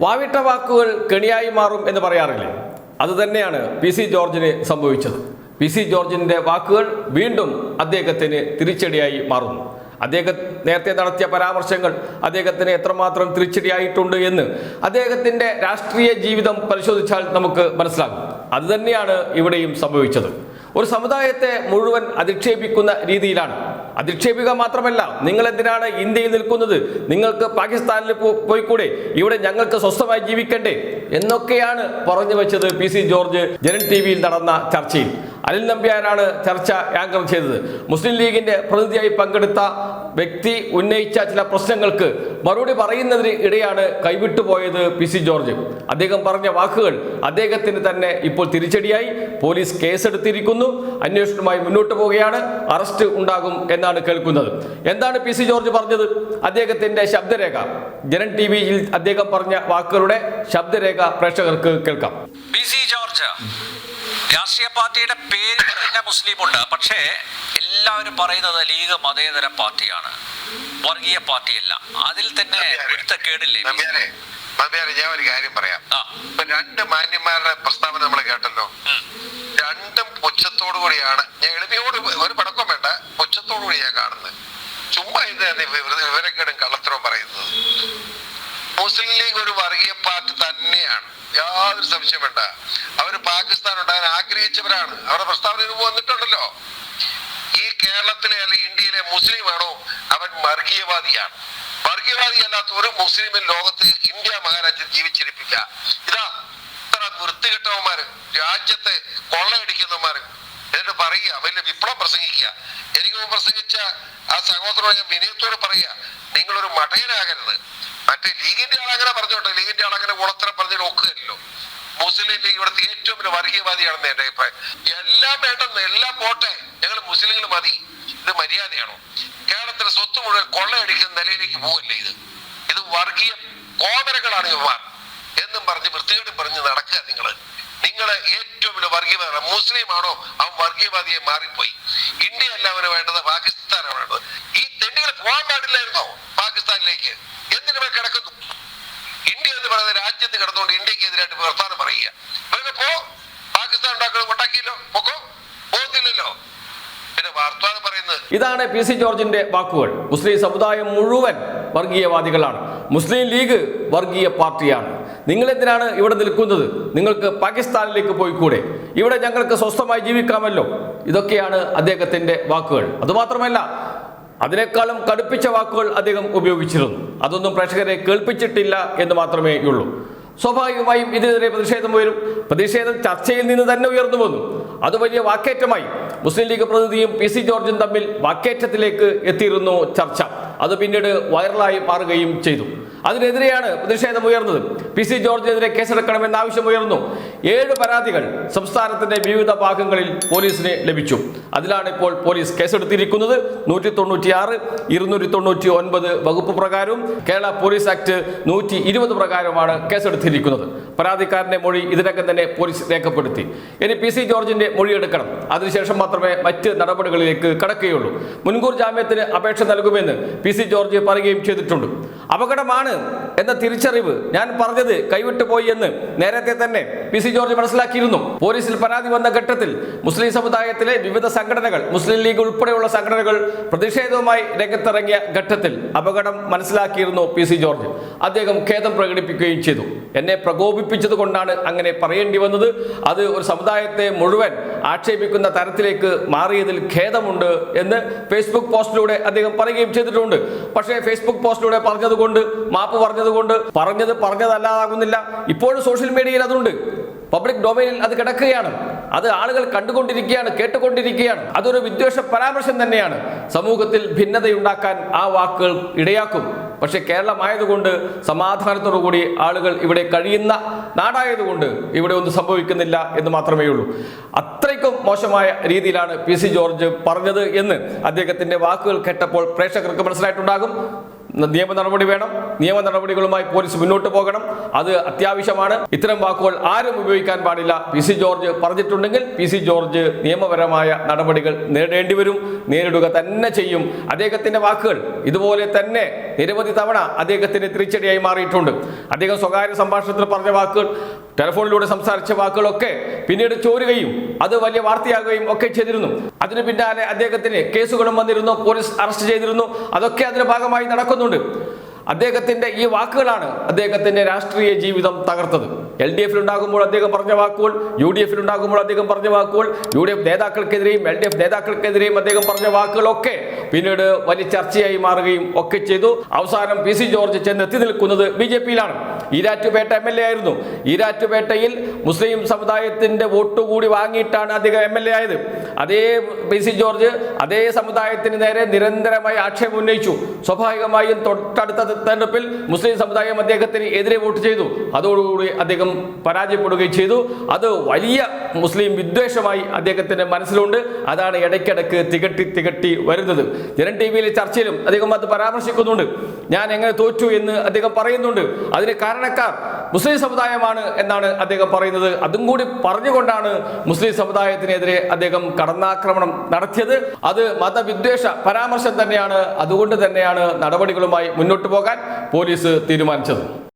വാവിട്ട വാക്കുകൾ കെണിയായി മാറും എന്ന് പറയാറില്ലേ? അതുതന്നെയാണ് പി സി ജോർജിന് സംഭവിച്ചത്. പി സി ജോർജിന്റെ വാക്കുകൾ വീണ്ടും അദ്ദേഹത്തിന് തിരിച്ചടിയായി മാറുന്നു. അദ്ദേഹം നേരത്തെ നടത്തിയ പരാമർശങ്ങൾ അദ്ദേഹത്തിന് എത്രമാത്രം തിരിച്ചടിയായിട്ടുണ്ട് എന്ന് അദ്ദേഹത്തിന്റെ രാഷ്ട്രീയ ജീവിതം പരിശോധിച്ചാൽ നമുക്ക് മനസ്സിലാകും. അതുതന്നെയാണ് ഇവിടെയും സംഭവിച്ചത്. ഒരു സമുദായത്തെ മുഴുവൻ അധിക്ഷേപിക്കുന്ന രീതിയിലാണ്. അധിക്ഷേപിക്കുക മാത്രമല്ല നിങ്ങൾ എന്തിനാണ് ഇന്ത്യയിൽ നിൽക്കുന്നത്? നിങ്ങൾക്ക് പാകിസ്ഥാനിൽ പോയിക്കൂടെ? ഇവിടെ ഞങ്ങൾക്ക് സ്വസ്ഥമായി ജീവിക്കണ്ടേ? എന്നൊക്കെയാണ് പറഞ്ഞു വെച്ചത് P C George Janam T വിയിൽ നടന്ന ചർച്ചയിൽ. അനിൽ നമ്പ്യാരാണ് ചർച്ച ആങ്കർ ചെയ്തത്. മുസ്ലിം ലീഗിന്റെ പ്രതിനിധിയായി പങ്കെടുത്ത വ്യക്തി ഉന്നയിച്ച ചില പ്രശ്നങ്ങൾക്ക് മറുപടി പറയുന്നതിന് ഇടെയാണ് കൈവിട്ടുപോയത് പി സി ജോർജ്. അദ്ദേഹം പറഞ്ഞ വാക്കുകൾ അദ്ദേഹത്തിന് തന്നെ ഇപ്പോൾ തിരിച്ചടിയായി. പോലീസ് കേസെടുത്തിരിക്കുന്നു. അന്വേഷണവുമായി മുന്നോട്ട് പോവുകയാണ്. അറസ്റ്റ് ഉണ്ടാകും എന്നാണ് കേൾക്കുന്നത്. എന്താണ് പി സി ജോർജ് പറഞ്ഞത്? അദ്ദേഹത്തിന്റെ ശബ്ദരേഖ. ജനൻ ടി വിയിൽ അദ്ദേഹം പറഞ്ഞ വാക്കുകളുടെ ശബ്ദരേഖ പ്രേക്ഷകർക്ക് കേൾക്കാം. രാഷ്ട്രീയ പാർട്ടിയുടെ പേര് തന്നെ മുസ്ലിം ഉണ്ട് പക്ഷേ എല്ലാവരും പറയുന്നത് ലീഗ് മതേതര പാർട്ടിയാണ്. വർഗീയ പാർട്ടിയല്ല. അതിൽ തന്നെ ഒരുത്തക്കേടില്ലേ ഞാൻ ഒരു കാര്യം പറയാം. ഇപ്പൊ രണ്ട് മാന്യന്മാരുടെ പ്രസ്താവന നമ്മൾ കേട്ടല്ലോ. രണ്ടും പുച്ഛത്തോടു കൂടിയാണ്. ഞാൻ എളിമയോട് ഒരു പടക്കം വേണ്ട. പുച്ഛത്തോടു കൂടി ഞാൻ കാണുന്നത്. ചുമ്മാ ഇത് വിവരക്കേടും കള്ളത്തരവും പറയുന്നത്. മുസ്ലിം ലീഗ് ഒരു വർഗീയ പാർട്ടി തന്നെയാണ്. യാതൊരു സംശയം വേണ്ട. അവർ പാകിസ്ഥാൻ ഉണ്ടാകാൻ ആഗ്രഹിച്ചവരാണ്. അവരുടെ പ്രസ്താവന വന്നിട്ടുണ്ടല്ലോ. ഈ കേരളത്തിലെ അല്ലെങ്കിൽ ഇന്ത്യയിലെ മുസ്ലിം ആണോ അവൻ വർഗീയവാദിയാണ്. വർഗീയവാദി അല്ലാത്ത ഒരു മുസ്ലിമിൻ ലോകത്ത് ഇന്ത്യ മഹാരാജ്യം ജീവിച്ചിരിപ്പിക്ക ഇതാ ഇത്ര വൃത്തികെട്ടവന്മാര് രാജ്യത്തെ കൊള്ളയടിക്കുന്നവന്മാര്. എന്നിട്ട് പറയുക വലിയ വിപ്ലവം പ്രസംഗിക്കുക. എനിക്ക് പ്രസംഗിച്ച ആ സഹോദരൻ ഞാൻ വിനയത്തോട് പറയുക നിങ്ങളൊരു മഠയനാകരുത് മറ്റേ ലീഗിന്റെ ആളങ്ങനെ പറഞ്ഞോട്ടെ ലീഗിന്റെ ആളങ്ങനെ കുളത്തരം പറഞ്ഞു നോക്കുകയല്ലോ മുസ്ലിം ലീഗ് ഇവിടുത്തെ ഏറ്റവും വലിയ വർഗീയവാദിയാണെന്ന് എന്റെ അഭിപ്രായം. എല്ലാം വേണ്ടെന്ന് എല്ലാം പോട്ടെ. ഞങ്ങൾ മുസ്ലിങ്ങൾ മതി. ഇത് മര്യാദയാണോ? കേരളത്തിലെ സ്വത്ത് മുഴുവൻ കൊള്ളയടിക്കുന്ന നിലയിലേക്ക് പോവല്ലേ ഇത്? ഇത് വർഗീയ കോമരകളാണ് ഇവന്മാർ. എന്നും പറഞ്ഞ് വൃത്തികേട് പറഞ്ഞ് നടക്കുക നിങ്ങൾ നിങ്ങൾ ഏറ്റവും വലിയ വർഗീയവാദ മുസ്ലിം ആണോ അവൻ വർഗീയവാദിയെ മാറിപ്പോയി. ഇന്ത്യ അല്ല അവന് വേണ്ടത് പാകിസ്ഥാനാണ് വേണ്ടത്. ഈ തെണ്ടികൾ പോകാൻ പാടില്ലായിരുന്നോ പാകിസ്ഥാനിലേക്ക്? ഇവർ കിടക്കുന്നു. ഇന്ത്യ എന്ന് പറയുന്ന രാജ്യത്ത് കിടന്നുകൊണ്ട് ഇന്ത്യയ്ക്ക് എതിരായിട്ട് വർത്താനം പറയുക. പോ. പാകിസ്ഥാൻ ഉണ്ടാക്കുന്നത് ഉണ്ടാക്കിയല്ലോ പൊക്കോ. പോകുന്നില്ലല്ലോ പറയുന്നത് ഇതാണ് പി സി ജോർജിന്റെ വാക്കുകൾ. മുസ്ലിം സമുദായം മുഴുവൻ വർഗീയവാദികളാണ്. മുസ്ലിം ലീഗ് വർഗീയ പാർട്ടിയാണ്. നിങ്ങൾ എന്തിനാണ് ഇവിടെ നിൽക്കുന്നത്? നിങ്ങൾക്ക് പാകിസ്ഥാനിലേക്ക് പോയിക്കൂടെ? ഇവിടെ ഞങ്ങൾക്ക് സ്വസ്ഥമായി ജീവിക്കാമല്ലോ. ഇതൊക്കെയാണ് അദ്ദേഹത്തിന്റെ വാക്കുകൾ. അതുമാത്രമല്ല അതിനേക്കാളും കടുപ്പിച്ച വാക്കുകൾ അദ്ദേഹം ഉപയോഗിച്ചിരുന്നു. അതൊന്നും പ്രേക്ഷകരെ കേൾപ്പിച്ചിട്ടില്ല എന്ന് മാത്രമേ ഉള്ളൂ. സ്വാഭാവികമായും ഇതിനെതിരെ പ്രതിഷേധം വരും പ്രതിഷേധം ചർച്ചയിൽ നിന്ന് തന്നെ ഉയർന്നു വന്നു. അത് വലിയ വാക്കേറ്റമായി. മുസ്ലിം ലീഗ് പ്രതിനിധിയും പി സി ജോർജും തമ്മിൽ വാക്കേറ്റത്തിലേക്ക് എത്തിയിരുന്നു ചർച്ച. അത് പിന്നീട് വൈറലായി മാറുകയും ചെയ്തു. അതിനെതിരെയാണ് പ്രതിഷേധം ഉയർന്നത്. പി സി ജോർജിനെതിരെ കേസെടുക്കണമെന്ന ആവശ്യം ഉയർന്നു. ഏഴ് പരാതികൾ സംസ്ഥാനത്തിന്റെ വിവിധ ഭാഗങ്ങളിൽ പോലീസിന് ലഭിച്ചു. അതിലാണ് ഇപ്പോൾ പോലീസ് കേസെടുത്തിരിക്കുന്നത്. നൂറ്റി തൊണ്ണൂറ്റിയാറ് ഇരുന്നൂറ്റി തൊണ്ണൂറ്റി ഒൻപത് വകുപ്പ് പ്രകാരവും കേരള പോലീസ് ആക്ട് നൂറ്റി ഇരുപത് പ്രകാരവുമാണ് കേസെടുത്തിരിക്കുന്നത്. പരാതിക്കാരന്റെ മൊഴി ഇതിനകം തന്നെ പോലീസ് രേഖപ്പെടുത്തി. ഇനി പി സി ജോർജിന്റെ മൊഴിയെടുക്കണം. അതിനുശേഷം മാത്രമേ മറ്റ് നടപടികളിലേക്ക് കടക്കുകയുള്ളൂ. മുൻകൂർ ജാമ്യത്തിന് അപേക്ഷ നൽകുമെന്ന് പി സി ജോർജ് പറയുകയും ചെയ്തിട്ടുണ്ട്. അപകടമാണ് എന്ന തിരിച്ചറിവ് ഞാൻ പറഞ്ഞത് കൈവിട്ടു പോയി എന്ന് നേരത്തെ തന്നെ പി സി ജോർജ് മനസ്സിലാക്കിയിരുന്നു. പോലീസിൽ പരാതി വന്ന ഘട്ടത്തിൽ മുസ്ലിം സമുദായത്തിലെ വിവിധ സംഘടനകൾ മുസ്ലിം ലീഗ് ഉൾപ്പെടെയുള്ള സംഘടനകൾ പ്രതിഷേധവുമായി രംഗത്തിറങ്ങിയ ഘട്ടത്തിൽ അപകടം മനസ്സിലാക്കിയിരുന്നു പി സി ജോർജ്. അദ്ദേഹം ഖേദം പ്രകടിപ്പിക്കുകയും ചെയ്തു. എന്നെ പ്രകോപിപ്പിച്ചത് കൊണ്ടാണ് അങ്ങനെ പറയേണ്ടി വന്നത്. അത് ഒരു സമുദായത്തെ മുഴുവൻ ആക്ഷേപിക്കുന്ന തരത്തിലേക്ക് മാറിയതിൽ ഖേദമുണ്ട് എന്ന് ഫേസ്ബുക്ക് പോസ്റ്റിലൂടെ അദ്ദേഹം പറയുകയും ചെയ്തിട്ടുണ്ട്. പക്ഷേ ഫേസ്ബുക്ക് പോസ്റ്റിലൂടെ പറഞ്ഞതുകൊണ്ട് മാപ്പ് പറഞ്ഞതുകൊണ്ട് പറഞ്ഞത് പറഞ്ഞതല്ലാതാകുന്നില്ല. ഇപ്പോഴും സോഷ്യൽ മീഡിയയിൽ അതുണ്ട്. പബ്ലിക് ഡൊമൈനിൽ അത് കിടക്കുകയാണ്. അത് ആളുകൾ കണ്ടുകൊണ്ടിരിക്കുകയാണ് കേട്ടുകൊണ്ടിരിക്കുകയാണ്. അതൊരു വിദ്വേഷ പരാമർശം തന്നെയാണ്. സമൂഹത്തിൽ ഭിന്നതയുണ്ടാക്കാൻ ആ വാക്കുകൾ ഇടയാക്കും. പക്ഷേ കേരളമായതുകൊണ്ട് സമാധാനത്തോടു കൂടി ആളുകൾ ഇവിടെ കഴിയുന്ന നാടായതുകൊണ്ട് ഇവിടെ ഒന്നും സംഭവിക്കുന്നില്ല എന്ന് മാത്രമേ ഉള്ളൂ. അത്രയ്ക്കും മോശമായ രീതിയിലാണ് പി സി ജോർജ് പറഞ്ഞത് എന്ന് അദ്ദേഹത്തിന്റെ വാക്കുകൾ കേട്ടപ്പോൾ പ്രേക്ഷകർക്ക് മനസ്സിലായിട്ടുണ്ടാകും. നിയമ നടപടി വേണം. നിയമ നടപടികളുമായി പോലീസ് മുന്നോട്ട് പോകണം. അത് അത്യാവശ്യമാണ്. ഇത്തരം വാക്കുകൾ ആരും ഉപയോഗിക്കാൻ പാടില്ല. പി സി ജോർജ് പറഞ്ഞിട്ടുണ്ടെങ്കിൽ പി സി ജോർജ് നിയമപരമായ നടപടികൾ നേടേണ്ടി വരും. നേരിടുക തന്നെ ചെയ്യും. അദ്ദേഹത്തിന്റെ വാക്കുകൾ ഇതുപോലെ തന്നെ നിരവധി തവണ അദ്ദേഹത്തിന് തിരിച്ചടിയായി മാറിയിട്ടുണ്ട്. അദ്ദേഹം സ്വകാര്യ സംഭാഷണത്തിൽ പറഞ്ഞ വാക്കുകൾ ടെലിഫോണിലൂടെ സംസാരിച്ച വാക്കുകളൊക്കെ പിന്നീട് ചോരുകയും അത് വലിയ വാർത്തയാകുകയും ഒക്കെ ചെയ്തിരുന്നു. അതിന് പിന്നാലെ അദ്ദേഹത്തിന് കേസുകളും വന്നിരുന്നു പോലീസ് അറസ്റ്റ് ചെയ്തിരുന്നു. അതൊക്കെ അതിന്റെ ഭാഗമായി നടക്കുന്നുണ്ട്. അദ്ദേഹത്തിന്റെ ഈ വാക്കുകളാണ് അദ്ദേഹത്തിന്റെ രാഷ്ട്രീയ ജീവിതം തകർത്തത്. എൽ ഡി എഫിൽ ഉണ്ടാകുമ്പോൾ അദ്ദേഹം പറഞ്ഞ വാക്കുകൾ യു ഡി എഫിൽ ഉണ്ടാകുമ്പോൾ അദ്ദേഹം പറഞ്ഞ വാക്കുകൾ യു ഡി എഫ് നേതാക്കൾക്കെതിരെയും എൽ ഡി എഫ് നേതാക്കൾക്കെതിരെയും അദ്ദേഹം പറഞ്ഞ വാക്കുകളൊക്കെ പിന്നീട് വലിയ ചർച്ചയായി മാറുകയും ഒക്കെ ചെയ്തു. അവസാനം പി സി ജോർജ് ചെന്ന് എത്തി നിൽക്കുന്നത് ബി ജെ പിയിലാണ്. ഈരാറ്റുപേട്ട എം എൽ എ ആയിരുന്നു. ഈരാറ്റുപേട്ടയിൽ മുസ്ലിം സമുദായത്തിന്റെ വോട്ട് കൂടി വാങ്ങിയിട്ടാണ് അദ്ദേഹം എം എൽ എ ആയത്. അതേ പി സി ജോർജ് അതേ സമുദായത്തിന് നേരെ നിരന്തരമായി ആക്ഷേപം ഉന്നയിച്ചു. സ്വാഭാവികമായും തൊട്ടടുത്ത തെരഞ്ഞെടുപ്പിൽ മുസ്ലിം സമുദായം അദ്ദേഹത്തിന് എതിരെ വോട്ട് ചെയ്തു. അതോടുകൂടി അദ്ദേഹം പരാജയപ്പെടുകയും ചെയ്തു. അത് വലിയ മുസ്ലിം വിദ്വേഷമായി അദ്ദേഹത്തിന്റെ മനസ്സിലുണ്ട്. അതാണ് ഇടയ്ക്കിടയ്ക്ക് തികട്ടി തികട്ടി വരുന്നത്. ജനൻ ടി വിയിലെ ചർച്ചയിലും അദ്ദേഹം അത് പരാമർശിക്കുന്നുണ്ട്. ഞാൻ എങ്ങനെ തോറ്റു എന്ന് അദ്ദേഹം പറയുന്നുണ്ട്. അതിന് കാരണക്കാർ മുസ്ലിം സമുദായമാണ് എന്നാണ് അദ്ദേഹം പറയുന്നത്. അതും കൂടി പറഞ്ഞുകൊണ്ടാണ് മുസ്ലിം സമുദായത്തിനെതിരെ അദ്ദേഹം കടന്നാക്രമണം നടത്തിയത്. അത് മതവിദ്വേഷ പരാമർശം തന്നെയാണ്. അതുകൊണ്ട് തന്നെയാണ് നടപടികളുമായി മുന്നോട്ട് പോകാൻ പോലീസ് തീരുമാനിച്ചത്.